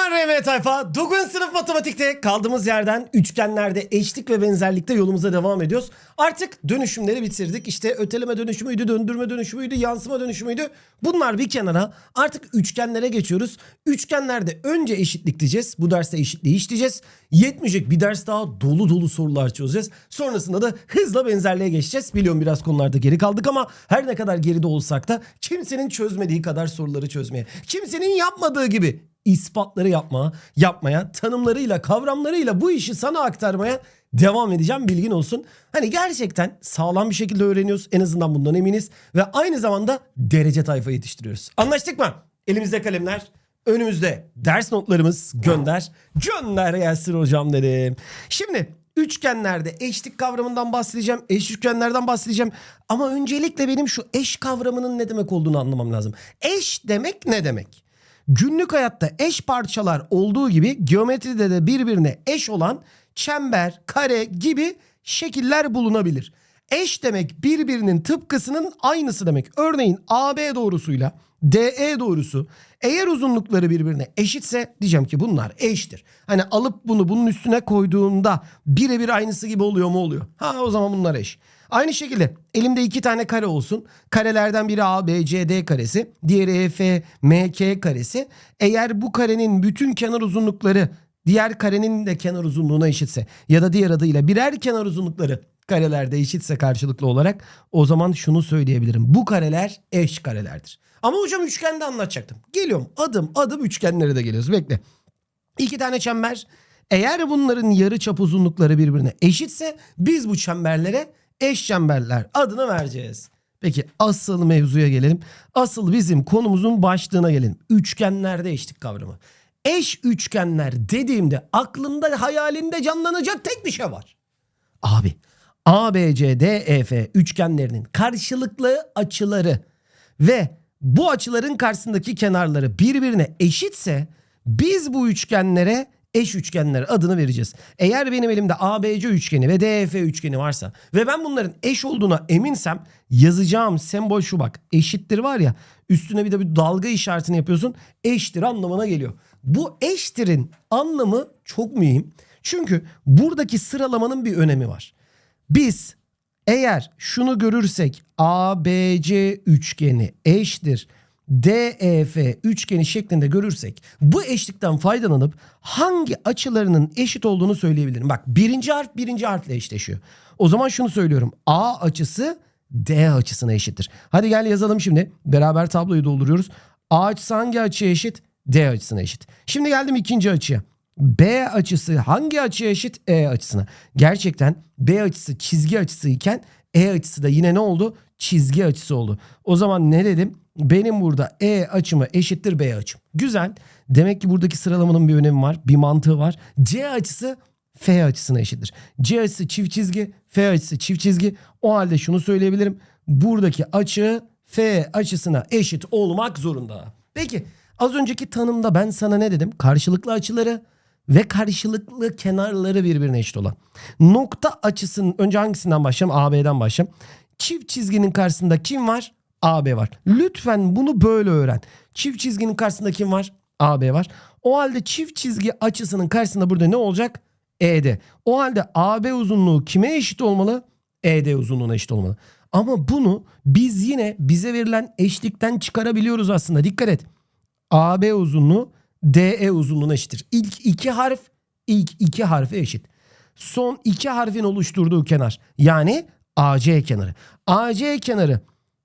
Selamlar RM tayfa. 9. sınıf matematikte kaldığımız yerden üçgenlerde eşlik ve benzerlikte yolumuza devam ediyoruz. Artık dönüşümleri bitirdik. İşte öteleme dönüşümüydü, döndürme dönüşümüydü, yansıma dönüşümüydü. Bunlar bir kenara. Artık üçgenlere geçiyoruz. Üçgenlerde önce eşitlik diyeceğiz. Bu derste eşitliği işleyeceğiz. Yetmeyecek bir ders daha dolu dolu sorular çözeceğiz. Sonrasında da hızla benzerliğe geçeceğiz. Biliyorum biraz konularda geri kaldık ama her ne kadar geride olsak da kimsenin çözmediği kadar soruları çözmeye, kimsenin yapmadığı gibi ispatları yapmaya, yapmaya, tanımlarıyla, kavramlarıyla bu işi sana aktarmaya devam edeceğim bilgin olsun. Hani gerçekten sağlam bir şekilde öğreniyoruz. En azından bundan eminiz. Ve aynı zamanda derece tayfa yetiştiriyoruz. Anlaştık mı? Elimizde kalemler, önümüzde ders notlarımız gönder. Gönder gelsin hocam dedim. Şimdi üçgenlerde eşlik kavramından bahsedeceğim. Eş üçgenlerden bahsedeceğim. Ama öncelikle benim şu eş kavramının ne demek olduğunu anlamam lazım. Eş demek ne demek? Günlük hayatta eş parçalar olduğu gibi geometride de birbirine eş olan çember, kare gibi şekiller bulunabilir. Eş demek birbirinin tıpkısının aynısı demek. Örneğin AB doğrusuyla DE doğrusu eğer uzunlukları birbirine eşitse diyeceğim ki bunlar eştir. Hani alıp bunu bunun üstüne koyduğumda birebir aynısı gibi oluyor mu oluyor. Ha o zaman bunlar eş. Aynı şekilde elimde iki tane kare olsun. Karelerden biri A, B, C, D karesi. Diğeri E, F, M, K karesi. Eğer bu karenin bütün kenar uzunlukları diğer karenin de kenar uzunluğuna eşitse ya da diğer adıyla birer kenar uzunlukları karelerde eşitse karşılıklı olarak o zaman şunu söyleyebilirim. Bu kareler eş karelerdir. Ama hocam üçgende anlatacaktım. Geliyorum adım adım üçgenlere de geliyoruz. Bekle. İki tane çember. Eğer bunların yarı çap uzunlukları birbirine eşitse biz bu çemberlere eş çemberler adını vereceğiz. Peki asıl mevzuya gelelim. Asıl bizim konumuzun başlığına gelelim. Üçgenlerde eşlik kavramı. Eş üçgenler dediğimde aklında hayalinde canlanacak tek bir şey var. Abi ABCDEF üçgenlerinin karşılıklı açıları ve bu açıların karşısındaki kenarları birbirine eşitse biz bu üçgenlere eş üçgenler adını vereceğiz. Eğer benim elimde ABC üçgeni ve DEF üçgeni varsa ve ben bunların eş olduğuna eminsem yazacağım sembol şu bak eşittir var ya üstüne bir de bir dalga işaretini yapıyorsun eştir anlamına geliyor. Bu eştirin anlamı çok mühim. Çünkü buradaki sıralamanın bir önemi var. Biz eğer şunu görürsek ABC üçgeni eşittir DEF üçgeni şeklinde görürsek bu eşlikten faydalanıp hangi açılarının eşit olduğunu söyleyebilirim. Bak birinci harf birinci harfle eşleşiyor. O zaman şunu söylüyorum. A açısı D açısına eşittir. Hadi gel yazalım şimdi. Beraber tabloyu dolduruyoruz. A açısı hangi açıya eşit? D açısına eşit. Şimdi geldim ikinci açıya. B açısı hangi açıya eşit? E açısına. Gerçekten B açısı çizgi açısı iken E açısı da yine ne oldu? Çizgi açısı oldu. O zaman ne dedim? Benim burada E açımı eşittir B açım. Güzel. Demek ki buradaki sıralamanın bir önemi var. Bir mantığı var. C açısı F açısına eşittir. C açısı çift çizgi, F açısı çift çizgi. O halde şunu söyleyebilirim. Buradaki açı F açısına eşit olmak zorunda. Peki az önceki tanımda ben sana ne dedim? Karşılıklı açıları ve karşılıklı kenarları birbirine eşit olan. Nokta açısının önce hangisinden başlayalım? AB'den başlayalım. Çift çizginin karşısında kim var? AB var. Lütfen bunu böyle öğren. Çift çizginin karşısında kim var? AB var. O halde çift çizgi açısının karşısında burada ne olacak? ED. O halde AB uzunluğu kime eşit olmalı? ED uzunluğuna eşit olmalı. Ama bunu biz yine bize verilen eşlikten çıkarabiliyoruz aslında. Dikkat et. AB uzunluğu DE uzunluğuna eşittir. İlk iki harf ilk iki harfe eşit. Son iki harfin oluşturduğu kenar yani AC kenarı. AC kenarı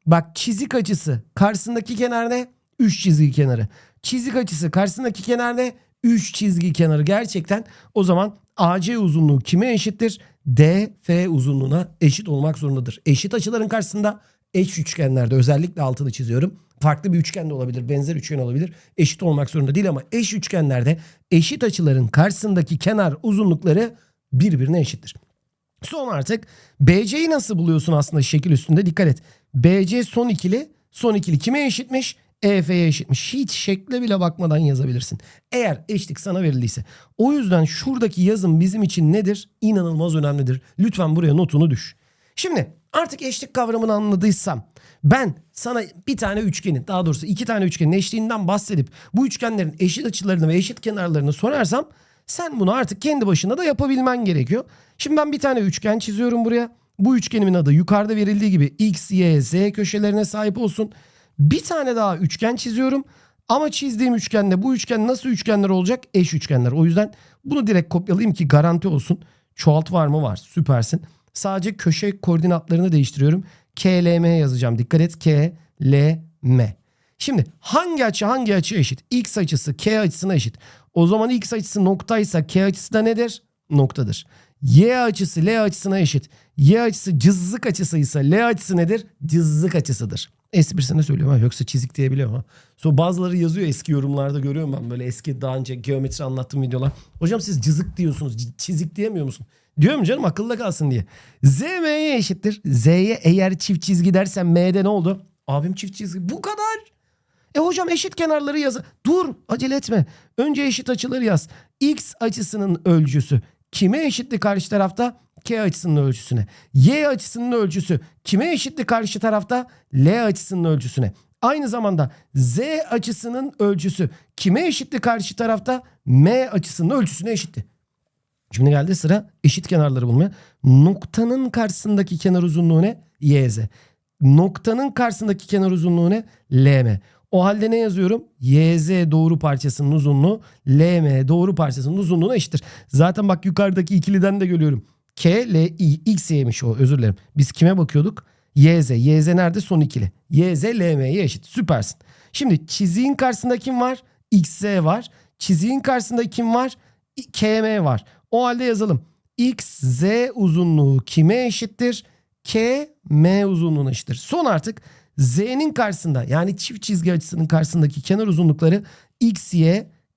bak çizik açısı karşısındaki kenar ne? 3 çizgi kenarı. Çizik açısı karşısındaki kenar ne? 3 çizgi kenarı gerçekten o zaman AC uzunluğu kime eşittir? DF uzunluğuna eşit olmak zorundadır. Eşit açıların karşısında eş üçgenlerde özellikle altını çiziyorum. Farklı bir üçgen de olabilir, benzer üçgen olabilir. Eşit olmak zorunda değil ama eş üçgenlerde eşit açıların karşısındaki kenar uzunlukları birbirine eşittir. Son artık BC'yi nasıl buluyorsun aslında şekil üstünde dikkat et. BC son ikili, son ikili kime eşitmiş? EF'ye eşitmiş. Hiç şekle bile bakmadan yazabilirsin. Eğer eşlik sana verildiyse. O yüzden şuradaki yazım bizim için nedir? İnanılmaz önemlidir. Lütfen buraya notunu düş. Şimdi Artık eşlik kavramını anladıysam ben sana bir tane üçgenin daha doğrusu iki tane üçgenin eşliğinden bahsedip bu üçgenlerin eşit açılarını ve eşit kenarlarını sorarsam sen bunu artık kendi başına da yapabilmen gerekiyor. Şimdi ben bir tane üçgen çiziyorum buraya. Bu üçgenimin adı yukarıda verildiği gibi x, y, z köşelerine sahip olsun. Bir tane daha üçgen çiziyorum. Ama çizdiğim üçgende bu üçgen nasıl üçgenler olacak? Eş üçgenler. O yüzden bunu direkt kopyalayayım ki garanti olsun. Çoğalt var mı? Var. Süpersin. Sadece köşe koordinatlarını değiştiriyorum. KLM yazacağım. Dikkat et. K, L, M. Şimdi hangi açı hangi açı eşit? X açısı K açısına eşit. O zaman X açısı noktaysa K açısı da nedir? Noktadır. Y açısı L açısına eşit. Y açısı cızlık açısıysa L açısı nedir? Cızlık açısıdır. Esprisine söylüyorum ha yoksa çizik diyebiliyorum ha. Sonra bazıları yazıyor eski yorumlarda görüyorum ben böyle eski daha önce geometri anlattığım videolar. Hocam siz cızık diyorsunuz çizik diyemiyor musun? Diyorum canım akılda kalsın diye. Z M'ye eşittir. Z'ye eğer çift çizgi dersen M'de ne oldu? Abim çift çizgi bu kadar. E hocam eşit kenarları yaz. Dur acele etme. Önce eşit açıları yaz. X açısının ölçüsü kime eşitti karşı tarafta? K açısının ölçüsüne. Y açısının ölçüsü kime eşitti karşı tarafta? L açısının ölçüsüne. Aynı zamanda Z açısının ölçüsü kime eşitti karşı tarafta? M açısının ölçüsüne eşitti. Şimdi geldi sıra eşit kenarları bulmaya. Noktanın karşısındaki kenar uzunluğu ne? YZ. Noktanın karşısındaki kenar uzunluğu ne? LM. O halde ne yazıyorum? YZ doğru parçasının uzunluğu LM doğru parçasının uzunluğuna eşittir. Zaten bak yukarıdaki ikiliden de görüyorum. K, L, I, X, Y'miş o özür dilerim. Biz kime bakıyorduk? YZ. YZ nerede? Son ikili. YZ LM'ye eşit. Süpersin. Şimdi çiziğin karşısında kim var? XZ var. Çiziğin karşısında kim var? KM var. O halde yazalım. XZ uzunluğu kime eşittir? K M uzunluğuna eşittir. Son artık Z'nin karşısında yani çift çizgi açısının karşısındaki kenar uzunlukları XY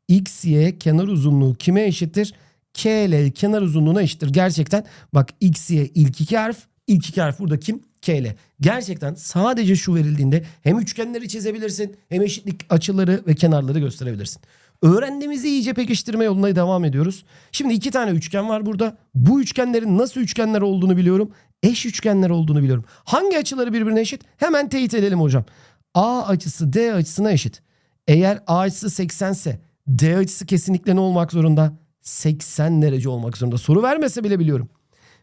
XY kenar uzunluğu kime eşittir? KL kenar uzunluğuna eşittir. Gerçekten bak XY ilk iki harf ilk iki harf burada kim? KL. Gerçekten sadece şu verildiğinde hem üçgenleri çizebilirsin hem eşitlik açıları ve kenarları gösterebilirsin. Öğrendiğimizi iyice pekiştirme yoluna devam ediyoruz. Şimdi iki tane üçgen var burada. Bu üçgenlerin nasıl üçgenler olduğunu biliyorum. Eş üçgenler olduğunu biliyorum. Hangi açıları birbirine eşit? Hemen teyit edelim hocam. A açısı D açısına eşit. Eğer A açısı 80 ise D açısı kesinlikle ne olmak zorunda? 80 derece olmak zorunda. Soru vermese bile biliyorum.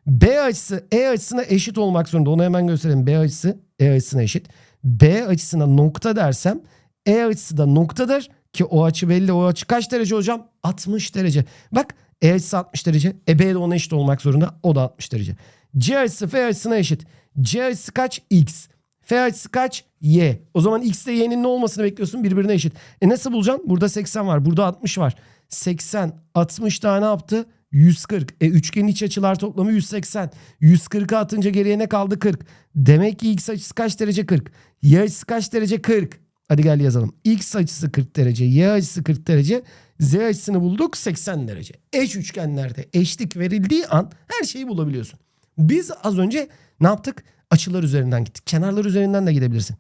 B açısı E açısına eşit olmak zorunda. Onu hemen göstereyim. B açısı E açısına eşit. B açısına nokta dersem E açısı da noktadır. Ki o açı belli. O açı kaç derece hocam? 60 derece. Bak E açısı 60 derece. E B de ona eşit olmak zorunda. O da 60 derece. C açısı F açısına eşit. C açısı kaç? X. F açısı kaç? Y. O zaman X ile Y'nin ne olmasını bekliyorsun? Birbirine eşit. E nasıl bulacaksın? Burada 80 var. Burada 60 var. 80, 60 daha ne yaptı? 140. E üçgenin iç açılar toplamı 180. 140'ı atınca geriye ne kaldı? 40. Demek ki x açısı kaç derece? 40. Y açısı kaç derece? 40. Hadi gel yazalım. X açısı 40 derece, Y açısı 40 derece, Z açısını bulduk 80 derece. Eş üçgenlerde eşlik verildiği an her şeyi bulabiliyorsun. Biz az önce ne yaptık? Açılar üzerinden gittik. Kenarlar üzerinden de gidebilirsin.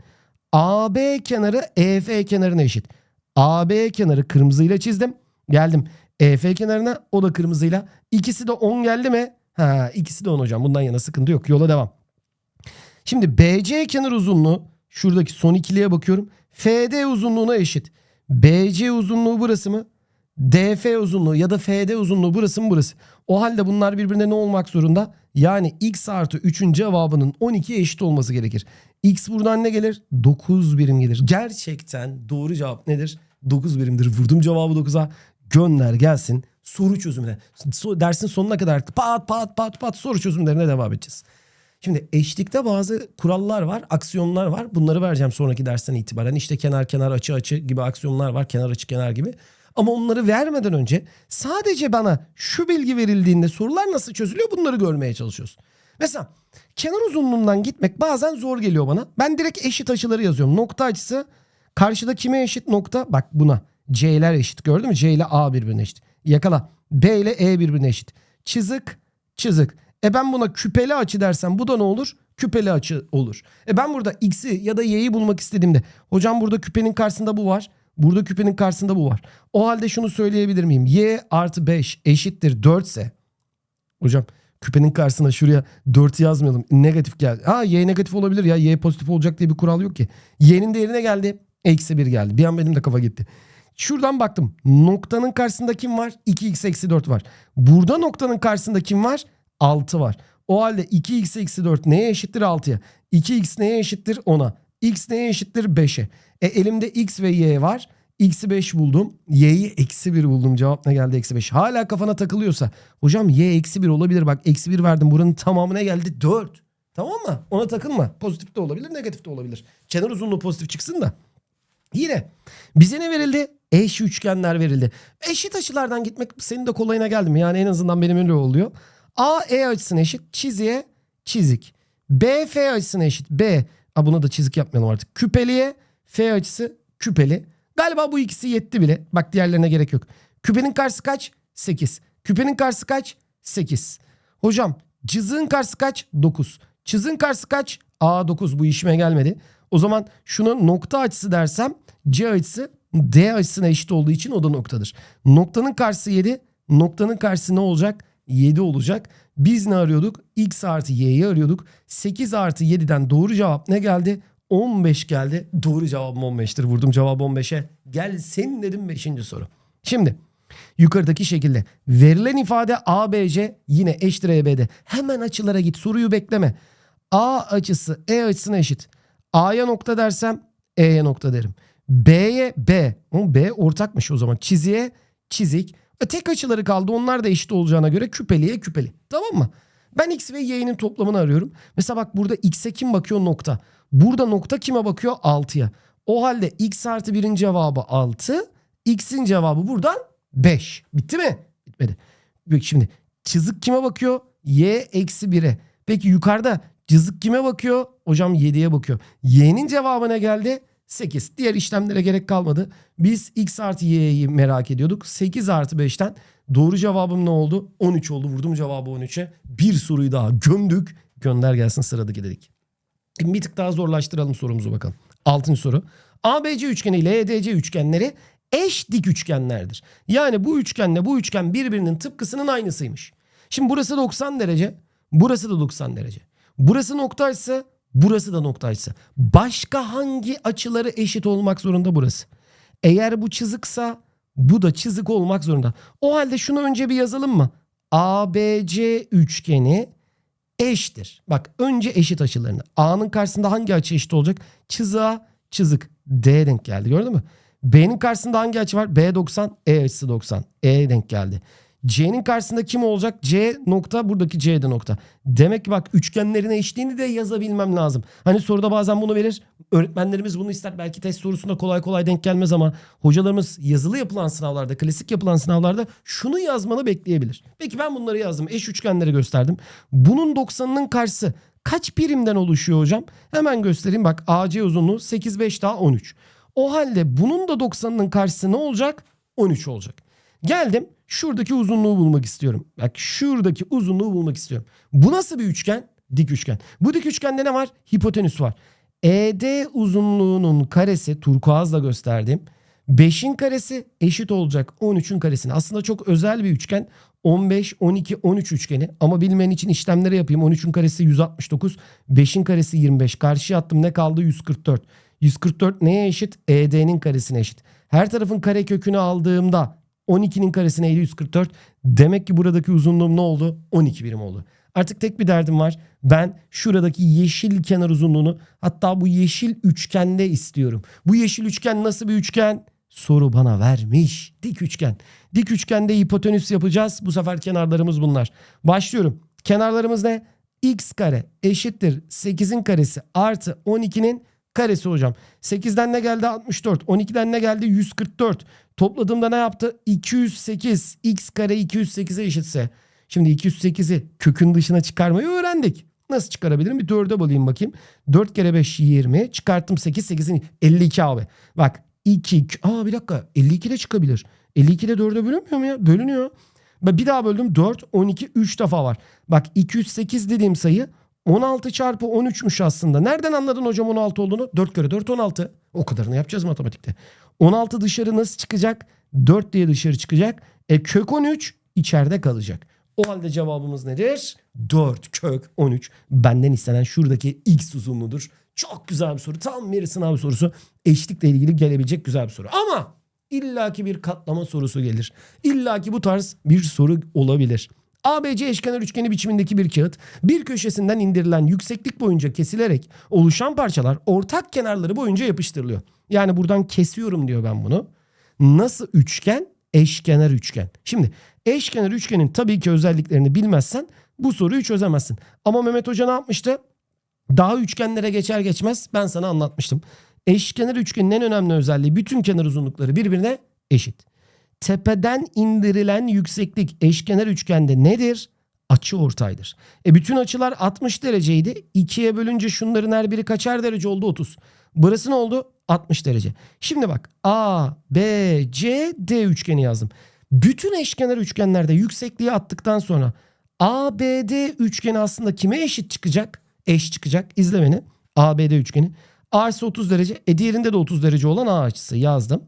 AB kenarı EF kenarına eşit. AB kenarı kırmızıyla çizdim. Geldim EF kenarına o da kırmızıyla. İkisi de 10 geldi mi? Ha ikisi de 10 hocam. Bundan yana sıkıntı yok. Yola devam. Şimdi BC kenar uzunluğu şuradaki son ikiliye bakıyorum. FD uzunluğuna eşit. BC uzunluğu burası mı? DF uzunluğu ya da FD uzunluğu burası mı burası? O halde bunlar birbirine ne olmak zorunda? Yani x artı 3'ün cevabının 12'ye eşit olması gerekir. X buradan ne gelir? 9 birim gelir. Gerçekten doğru cevap nedir? 9 birimdir. Vurdum cevabı 9'a. Gönder gelsin soru çözümüne. Dersin sonuna kadar pat pat pat pat soru çözümlerine devam edeceğiz. Şimdi eşlikte bazı kurallar var, aksiyonlar var. Bunları vereceğim sonraki dersten itibaren. İşte kenar kenar açı açı gibi aksiyonlar var. Kenar açı kenar gibi. Ama onları vermeden önce sadece bana şu bilgi verildiğinde sorular nasıl çözülüyor bunları görmeye çalışıyoruz. Mesela kenar uzunluğundan gitmek bazen zor geliyor bana. Ben direkt eşit açıları yazıyorum. Nokta açısı karşıda kime eşit nokta? Bak buna. C'ler eşit gördün mü? C ile A birbirine eşit. Yakala. B ile E birbirine eşit. Çizik, çizik. E ben buna küpeli açı dersem bu da ne olur? Küpeli açı olur. E ben burada x'i ya da y'yi bulmak istediğimde hocam burada küpenin karşısında bu var. Burada küpenin karşısında bu var. O halde şunu söyleyebilir miyim? y artı 5 eşittir 4 ise hocam küpenin karşısına şuraya 4 yazmayalım. Negatif geldi. Ha y negatif olabilir ya. Y pozitif olacak diye bir kural yok ki. Y'nin değerine geldi. Eksi 1 geldi. Bir an benim de kafa gitti. Şuradan baktım. Noktanın karşısında kim var? 2x eksi 4 var. Burada noktanın karşısında kim var? 6 var. O halde 2x eksi 4 neye eşittir 6'ya? 2x neye eşittir 10'a? x neye eşittir 5'e? E elimde x ve y var. X'i 5 buldum. Y'yi eksi 1 buldum. Cevap ne geldi? Eksi 5. Hala kafana takılıyorsa. Hocam y eksi 1 olabilir. Bak eksi 1 verdim. Buranın tamamına geldi 4. Tamam mı? Ona takılma. Pozitif de olabilir, negatif de olabilir. Kenar uzunluğu pozitif çıksın da. Yine bize ne verildi? Eş üçgenler verildi. Eşit açılardan gitmek senin de kolayına geldi mi? Yani en azından benim öyle oluyor. A E açısına eşit çizgiye çizik. B F açısına eşit B. A buna da çizik yapmayalım artık. Küpeliye F açısı küpeli. Galiba bu ikisi yetti bile. Bak diğerlerine gerek yok. Küpenin karşısı kaç? 8. Küpenin karşısı kaç? 8. Hocam cızığın karşısı kaç? 9. Çizin karşısı kaç? A 9 bu işime gelmedi. O zaman şuna nokta açısı dersem C açısı D açısına eşit olduğu için o da noktadır. Noktanın karşısı 7. Noktanın karşısı ne olacak? 7 olacak. Biz ne arıyorduk? X artı Y'yi arıyorduk. 8 artı 7'den doğru cevap ne geldi? 15 geldi. Doğru cevabım 15'tir. Vurdum cevabı 15'e. Gelsin dedim 5. soru. Şimdi yukarıdaki şekilde verilen ifade ABC yine eşittir EB'de. Hemen açılara git soruyu bekleme. A açısı E açısına eşit. A'ya nokta dersem E'ye nokta derim. B'ye B. O B ortakmış o zaman. Çiziye çizik. E, tek açıları kaldı. Onlar da eşit olacağına göre küpeliye küpeli. Tamam mı? Ben x ve y'nin toplamını arıyorum. Mesela bak burada x'e kim bakıyor? Nokta. Burada nokta kime bakıyor? 6'ya. O halde x artı 1'in cevabı 6. X'in cevabı buradan 5. Bitti mi? Bitmedi. Şimdi çizik kime bakıyor? Y eksi 1'e. Peki yukarıda cızık kime bakıyor? Hocam 7'ye bakıyor. Y'nin cevabı ne geldi? 8. Diğer işlemlere gerek kalmadı. Biz x artı y'yi merak ediyorduk. 8 artı 5'ten doğru cevabım ne oldu? 13 oldu. Vurdum cevabı 13'e. Bir soruyu daha gömdük. Gönder gelsin sıradaki dedik. Bir tık daha zorlaştıralım sorumuzu bakalım. Altıncı soru. ABC üçgeni ile EDC üçgenleri eş dik üçgenlerdir. Yani bu üçgenle bu üçgen birbirinin tıpkısının aynısıymış. Şimdi burası 90 derece. Burası da 90 derece. Burası noktaysa burası da noktaysa. Başka hangi açıları eşit olmak zorunda burası? Eğer bu çiziksa bu da çizik olmak zorunda. O halde şunu önce bir yazalım mı? ABC üçgeni eşittir. Bak önce eşit açılarını. A'nın karşısında hangi açı eşit olacak? Çiziğe çizik. D denk geldi gördün mü? B'nin karşısında hangi açı var? B 90, E açısı 90. E denk geldi. C'nin karşısında kim olacak? C nokta buradaki C'de nokta. Demek ki bak üçgenlerin eşliğini de yazabilmem lazım. Hani soruda bazen bunu verir. Öğretmenlerimiz bunu ister. Belki test sorusunda kolay kolay denk gelmez ama hocalarımız yazılı yapılan sınavlarda, klasik yapılan sınavlarda şunu yazmanı bekleyebilir. Peki ben bunları yazdım. Eş üçgenleri gösterdim. Bunun 90'ının karşısı kaç birimden oluşuyor hocam? Hemen göstereyim. Bak AC uzunluğu 8 5 daha 13. O halde bunun da 90'ının karşısı ne olacak? 13 olacak. Geldim şuradaki uzunluğu bulmak istiyorum. Bak şuradaki uzunluğu bulmak istiyorum. Bu nasıl bir üçgen? Dik üçgen. Bu dik üçgende ne var? Hipotenüs var. ED uzunluğunun karesi turkuazla gösterdim. 5'in karesi eşit olacak 13'ün karesine. Aslında çok özel bir üçgen. 15, 12, 13 üçgeni. Ama bilmeyen için işlemleri yapayım. 13'ün karesi 169, 5'in karesi 25. Karşıya attım ne kaldı? 144. 144 neye eşit? ED'nin karesine eşit. Her tarafın kare kökünü aldığımda 12'nin karesi neydi? 144. Demek ki buradaki uzunluğum ne oldu? 12 birim oldu. Artık tek bir derdim var. Ben şuradaki yeşil kenar uzunluğunu hatta bu yeşil üçgende istiyorum. Bu yeşil üçgen nasıl bir üçgen? Soru bana vermiş. Dik üçgen. Dik üçgende hipotenüs yapacağız. Bu sefer kenarlarımız bunlar. Başlıyorum. Kenarlarımız ne? x kare eşittir 8'in karesi artı 12'nin karesi hocam. 8'den ne geldi? 64. 12'den ne geldi? 144. Topladığımda ne yaptı? 208. X kare 208'e eşitse. Şimdi 208'i kökün dışına çıkarmayı öğrendik. Nasıl çıkarabilirim? Bir 4'e bulayım bakayım. 4 kere 5 20. Çıkarttım 8. 8'in 52 abi. Bak 2. Aa bir dakika. 52 de çıkabilir. 52 de 4'e bölünmüyor mu ya? Bölünüyor. Bak Bir daha böldüm. 4, 12, 3 defa var. Bak 208 dediğim sayı 16 çarpı 13'müş aslında. Nereden anladın hocam 16 olduğunu? 4 kere 4 16. O kadarını yapacağız matematikte. 16 dışarı nasıl çıkacak? 4 diye dışarı çıkacak. E kök 13 içeride kalacak. O halde cevabımız nedir? 4 kök 13. Benden istenen şuradaki x uzunluğudur. Çok güzel bir soru. Tam bir sınav sorusu. Eşlikle ilgili gelebilecek güzel bir soru. Ama illaki bir katlama sorusu gelir. İllaki bu tarz bir soru olabilir. ABC eşkenar üçgeni biçimindeki bir kağıt bir köşesinden indirilen yükseklik boyunca kesilerek oluşan parçalar ortak kenarları boyunca yapıştırılıyor. Yani buradan kesiyorum diyor ben bunu. Nasıl üçgen? Eşkenar üçgen. Şimdi eşkenar üçgenin tabii ki özelliklerini bilmezsen bu soruyu çözemezsin. Ama Mehmet Hoca ne yapmıştı? Daha üçgenlere geçer geçmez ben sana anlatmıştım. Eşkenar üçgenin en önemli özelliği bütün kenar uzunlukları birbirine eşit. Tepeden indirilen yükseklik eşkenar üçgende nedir? Açı ortaydır. E bütün açılar 60 dereceydi. 2'ye bölünce şunların her biri kaçar derece oldu? 30. Burası ne oldu? 60 derece. Şimdi bak A, B, C, D üçgeni yazdım. Bütün eşkenar üçgenlerde yüksekliği attıktan sonra ABD üçgeni aslında kime eşit çıkacak? Eş çıkacak. İzle beni. ABD üçgeni. A açısı 30 derece. E diğerinde de 30 derece olan A açısı yazdım.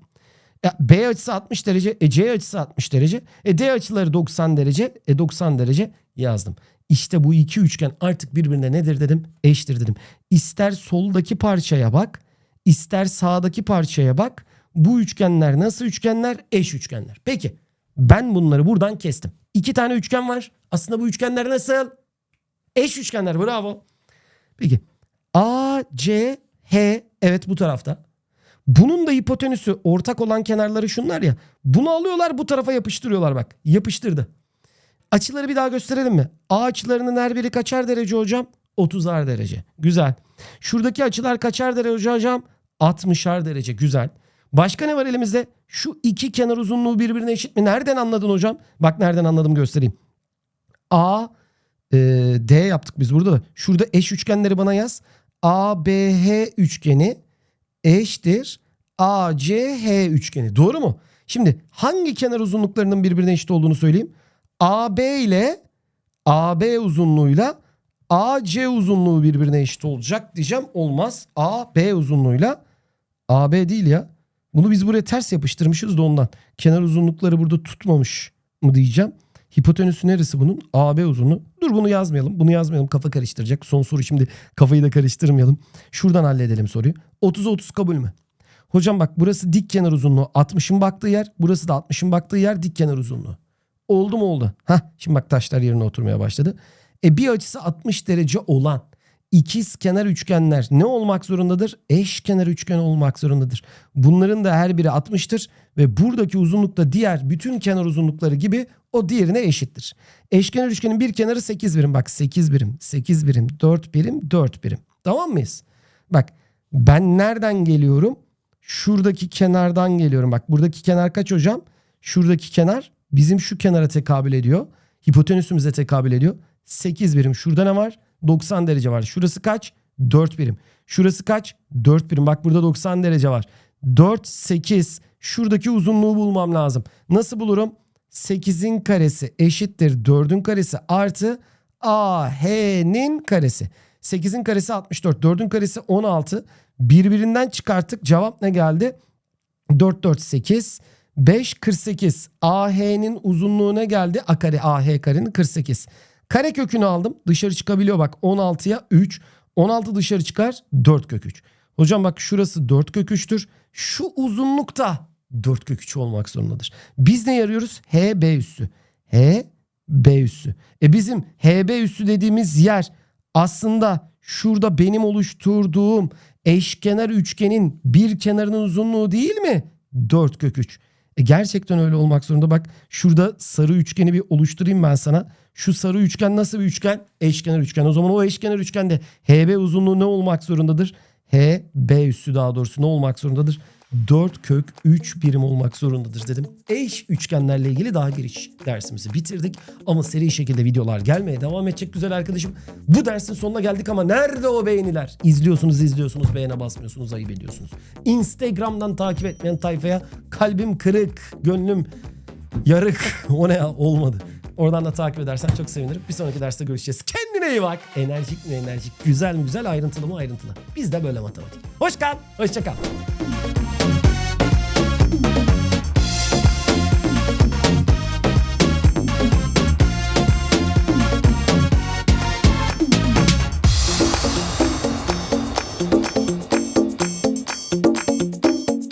E, B açısı 60 derece. E C açısı 60 derece. E D açıları 90 derece. E 90 derece yazdım. İşte bu iki üçgen artık birbirine nedir dedim? Eştir dedim. İster soldaki parçaya bak, ister sağdaki parçaya bak. Bu üçgenler nasıl üçgenler? Eş üçgenler. Peki ben bunları buradan kestim. İki tane üçgen var. Aslında bu üçgenler nasıl? Eş üçgenler bravo. Peki A, C, H evet bu tarafta. Bunun da hipotenüsü ortak olan kenarları şunlar ya. Bunu alıyorlar bu tarafa yapıştırıyorlar bak. Yapıştırdı. Açıları bir daha gösterelim mi? A açılarının her biri kaçar derece hocam? 30'ar derece. Güzel. Şuradaki açılar kaçar derece hocam? 60'ar derece. Güzel. Başka ne var elimizde? Şu iki kenar uzunluğu birbirine eşit mi? Nereden anladın hocam? Bak nereden anladım göstereyim. A, e, D yaptık biz burada da. Şurada eş üçgenleri bana yaz. ABH üçgeni eşittir ACH üçgeni. Doğru mu? Şimdi hangi kenar uzunluklarının birbirine eşit olduğunu söyleyeyim. AB ile AB uzunluğuyla AC uzunluğu birbirine eşit olacak diyeceğim. Olmaz. AB uzunluğuyla AB değil ya. Bunu biz buraya ters yapıştırmışız da ondan. Kenar uzunlukları burada tutmamış mı diyeceğim. Hipotenüsü neresi bunun? AB uzunluğu. Dur bunu yazmayalım. Bunu yazmayalım. Kafa karıştıracak. Son soru şimdi kafayı da karıştırmayalım. Şuradan halledelim soruyu. 30'a 30 kabul mü? Hocam bak burası dik kenar uzunluğu. 60'ın baktığı yer. Burası da 60'ın baktığı yer dik kenar uzunluğu. Oldu mu oldu? Hah şimdi bak taşlar yerine oturmaya başladı. E bir açısı 60 derece olan ikiz kenar üçgenler ne olmak zorundadır? Eş kenar üçgen olmak zorundadır. Bunların da her biri 60'tır ve buradaki uzunluk da diğer bütün kenar uzunlukları gibi o diğerine eşittir. Eşkenar üçgenin bir kenarı 8 birim. Bak 8 birim, 8 birim, 4 birim, 4 birim. Tamam mıyız? Bak ben nereden geliyorum? Şuradaki kenardan geliyorum. Bak buradaki kenar kaç hocam? Şuradaki kenar bizim şu kenara tekabül ediyor. Hipotenüsümüze tekabül ediyor. 8 birim. Şurada ne var? 90 derece var. Şurası kaç? 4 birim. Şurası kaç? 4 birim. Bak burada 90 derece var. 4, 8. Şuradaki uzunluğu bulmam lazım. Nasıl bulurum? 8'in karesi eşittir 4'ün karesi artı AH'nin karesi. 8'in karesi 64. 4'ün karesi 16. Birbirinden çıkarttık. Cevap ne geldi? 4, 4, 8. 5, 48. AH'nin uzunluğu ne geldi? A kare AH karenin 48. Kare kökünü aldım. Dışarı çıkabiliyor bak 16'ya 3. 16 dışarı çıkar 4 kök 3. Hocam bak şurası 4 kök 3'tür. Şu uzunlukta 4 kök 3 olmak zorundadır. Biz ne yarıyoruz? HB üssü. HB üssü. E bizim HB üssü dediğimiz yer aslında şurada benim oluşturduğum eşkenar üçgenin bir kenarının uzunluğu değil mi? 4 kök 3. E gerçekten öyle olmak zorunda. Bak şurada sarı üçgeni bir oluşturayım ben sana. Şu sarı üçgen nasıl bir üçgen? Eşkenar üçgen. O zaman o eşkenar üçgende HB uzunluğu ne olmak zorundadır? HB üssü daha doğrusu ne olmak zorundadır? 4 kök 3 birim olmak zorundadır dedim. Eş üçgenlerle ilgili daha giriş dersimizi bitirdik. Ama seri şekilde videolar gelmeye devam edecek güzel arkadaşım. Bu dersin sonuna geldik ama nerede o beğeniler? İzliyorsunuz izliyorsunuz beğene basmıyorsunuz ayıp ediyorsunuz. Instagram'dan takip etmeyen tayfaya kalbim kırık, gönlüm yarık. o ne ya olmadı. Oradan da takip edersen çok sevinirim. Bir sonraki derste görüşeceğiz. Kendine iyi bak. Enerjik mi enerjik, güzel mi güzel, ayrıntılı mı ayrıntılı. Biz de böyle matematik. Hoş kal, hoşça kal.